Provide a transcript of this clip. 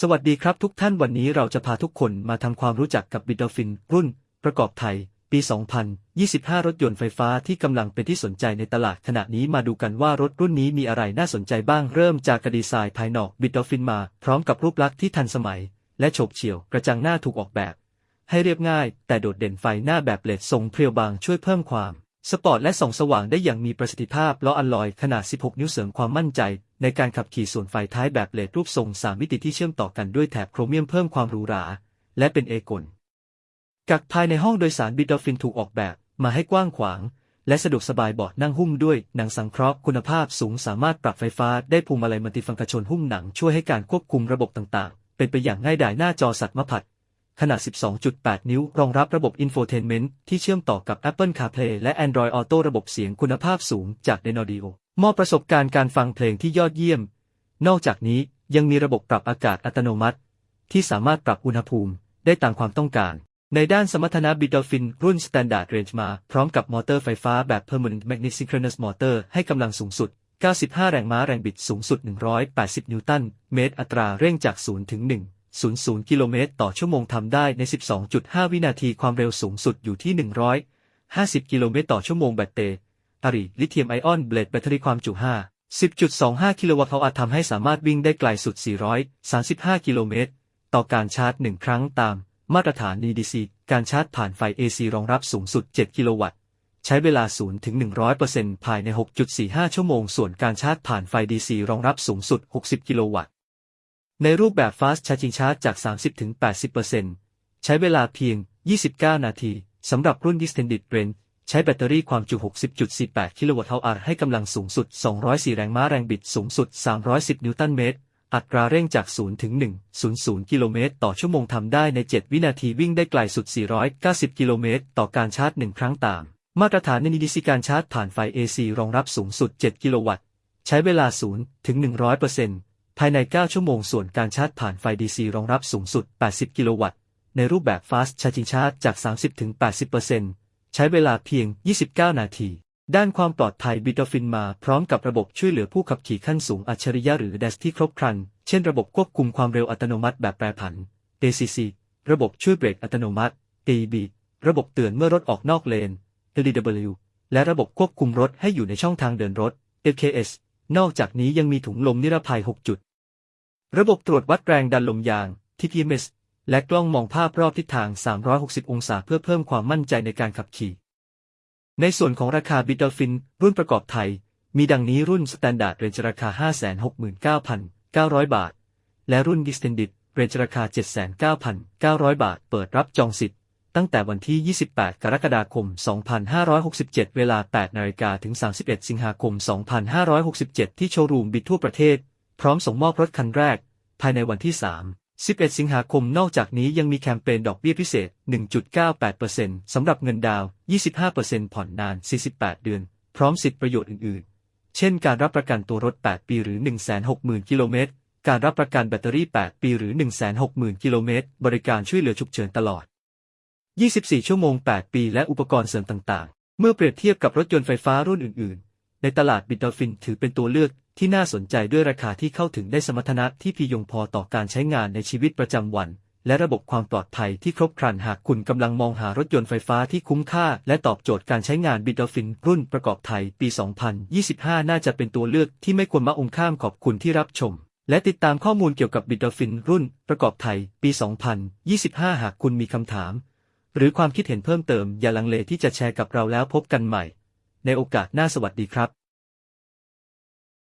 สวัสดีครับทุกท่านวันนี้เราจะพาทุกคนมาทำความรู้จักกับบิดอฟิน รุ่น ประกอบไทย ปี 2025 รถยนต์ไฟฟ้าที่กำลังเป็นที่สนใจในตลาดขณะนี้มาดูกันว่ารถรุ่นนี้มีอะไรน่าสนใจบ้างเริ่มจากกระดีไซน์ภายนอกบิดอฟินมา พร้อมกับรูปลักษณ์ที่ทันสมัย และโฉบเฉี่ยว กระจังหน้าถูกออกแบบ ให้เรียบง่าย แต่โดดเด่นไฟหน้าแบบเลดทรงเพรียวบางช่วยเพิ่มความสปอร์ตและส่องสว่างได้อย่างมีประสิทธิภาพล้ออัลลอยขนาด 16 นิ้วเสริมความมั่นใจ ในการขับขี่ส่วนไฟท้ายแบบเลดรูปทรง3มิติที่เชื่อมต่อกันด้วยแถบโครเมียมเพิ่มความหรูหรา และเป็นเอกลกักภายในห้องโดยสารบิดอฟินถูกออกแบบมาให้กว้างขวาง และสะดวกสบายเบาะนั่งหุ้มด้วยหนังสังเคราะห์คุณภาพสูงสามารถปรับไฟฟ้าได้พวงมาลัยมัลติฟังก์ชันหุ้มหนังช่วยให้การควบคุมระบบต่างๆ เป็นไปอย่างง่ายดายหน้าจอสัตว์มะผัดขนาด 12.8 นิ้ว รองรับระบบ Infotainment ที่เชื่อมต่อกับ Apple CarPlay และ Android Auto ระบบเสียงคุณภาพสูงจาก Denodio มอบประสบการณ์การฟังเพลงที่ยอดเยี่ยม นอกจากนี้ยังมีระบบปรับอากาศอัตโนมัติ ที่สามารถปรับอุณหภูมิได้ตามความต้องการ ในด้านสมรรถนะบิดอฟินรุ่น Standard Range มา พร้อมกับมอเตอร์ไฟฟ้าแบบ Permanent Magnet Synchronous Motor ให้กำลังสูงสุด 95 แรงม้าแรงบิดสูงสุด 180 นิวตันเมตร อัตราเร่งจาก 0 ถึง 1 00 กิโลเมตรต่อชั่วโมงทำได้ใน 12.5 วินาทีความเร็วสูงสุดอยู่ที่ 150 กิโลเมตรต่อชั่วโมงแบตเตอรี่ ลิเธียมไอออนเบลดแบตเตอรี่ความจุ 5 10.25 กิโลวัตต์เขาอาจทำให้สามารถวิ่งได้ไกลสุด 435 กิโลเมตร ต่อการชาร์จ 1 ครั้งตาม มาตรฐาน NEDC การชาร์จผ่านไฟ AC รองรับสูงสุด 7 กิโลวัตต์ ใช้เวลา0ถึง100%ภายใน 6.45 ชั่วโมง ส่วนการชาร์จผ่านไฟ DC รองรับสูงสุด 60 กิโลวัตต์ ในรูปแบบ Fast Charging Charge จาก 30-80%ใช้เวลาเพียง 29 นาที สำหรับรุ่น Extended Range ใช้แบตเตอรี่ความจุ 60.48 กิโลวัตต์เอาให้กำลังสูงสุด 204 แรงม้าแรงบิดสูงสุด 310 นิวตันเมตร อัตราเร่งจาก 0 ถึง 100 กิโลเมตรต่อชั่วโมงทำได้ใน 7 วินาทีวิ่งได้ไกลสุด 490 กิโลเมตรต่อการชาร์จ 1 ครั้งตาม มาตรฐานในนิดิซิการชาร์จผ่านไฟ AC รองรับสูงสุด 7 กิโลวัตต์ ใช้เวลา 0 ถึง 100%ภายใน 9 ชั่วโมงส่วนการชาร์จผ่านไฟ DC รองรับสูงสุด 80 กิโลวัตต์ ในรูปแบบ Fast Charging Charge จาก 30-80% ใช้เวลาเพียง 29 นาที ด้านความปลอดภัยบิดอฟินมาพร้อมกับระบบช่วยเหลือผู้ขับขี่ขั้นสูงอัจฉริยะหรือ DAS ที่ครบครัน เช่นระบบควบคุมความเร็วอัตโนมัติแบบแปรผัน ACC ระบบช่วยเบรกอัตโนมัติ AEB ระบบเตือนเมื่อรถออกนอกเลน LDW และระบบควบคุมรถให้อยู่ในช่องทางเดินรถ LKS นอกจากนี้ยังมีถุงลมนิรภัย 6 จุด ระบบตรวจวัดแรงดันลมยาง TPMS และกล้องมองภาพรอบทิศทาง 360 องศาเพื่อเพิ่มความมั่นใจในการขับขี่ ในส่วนของราคาบิดอฟินรุ่นประกอบไทย มีดังนี้รุ่น Standard Range ราคา 569,900 บาท และรุ่น Extended Range ราคา 79,900 บาท เปิดรับจองสิทธิ์ ตั้งแต่วันที่ 28 กรกฎาคม 2567 เวลา 8 นาฬิกาถึง 31 สิงหาคม 2567 ที่โชว์รูมบิดทั่วประเทศ พร้อมส่งมอบรถคันแรก ภายในวันที่ 3 11 สิงหาคมนอกจากนี้ยังมีแคมเปญดอกเบี้ยพิเศษ 1.98%สำหรับเงินดาวน์25%ผ่อนนาน 48 เดือน พร้อมสิทธิประโยชน์อื่น ๆ เช่นการรับประกันตัวรถ 8 ปีหรือ 160,000 กิโลเมตร การรับประกันแบตเตอรี่ 8 ปีหรือ 160,000 กิโลเมตร บริการช่วยเหลือฉุกเฉินตลอด 24 ชั่วโมง 8 ปี และอุปกรณ์เสริมต่าง ๆ เมื่อเปรียบเทียบกับรถยนต์ไฟฟ้ารุ่นอื่นๆ ในตลาดบิดดอฟินถือเป็นตัวเลือกที่น่าสนใจด้วยราคาที่เข้าถึงได้สมรรถนะที่พียงพอต่อการใช้งานในชีวิตประจำวัน และระบบความปลอดภัยที่ครบครันหากคุณกำลังมองหารถยนต์ไฟฟ้าที่คุ้มค่า และตอบโจทย์การใช้งานบิตดอฟินรุ่นประกอบไทยปี 2025 น่าจะเป็นตัวเลือกที่ไม่ควรมาองข้ามขอบคุณที่รับชมและติดตามข้อมูลเกี่ยวกับบิตดอฟินรุ่นประกอบไทย ปี 2025 หากคุณมีคำถาม หรือความคิดเห็นเพิ่มเติมอย่าลังเลที่จะแชร์กับเราแล้วพบกันใหม่ ในโอกาสหน้าสวัสดีครับ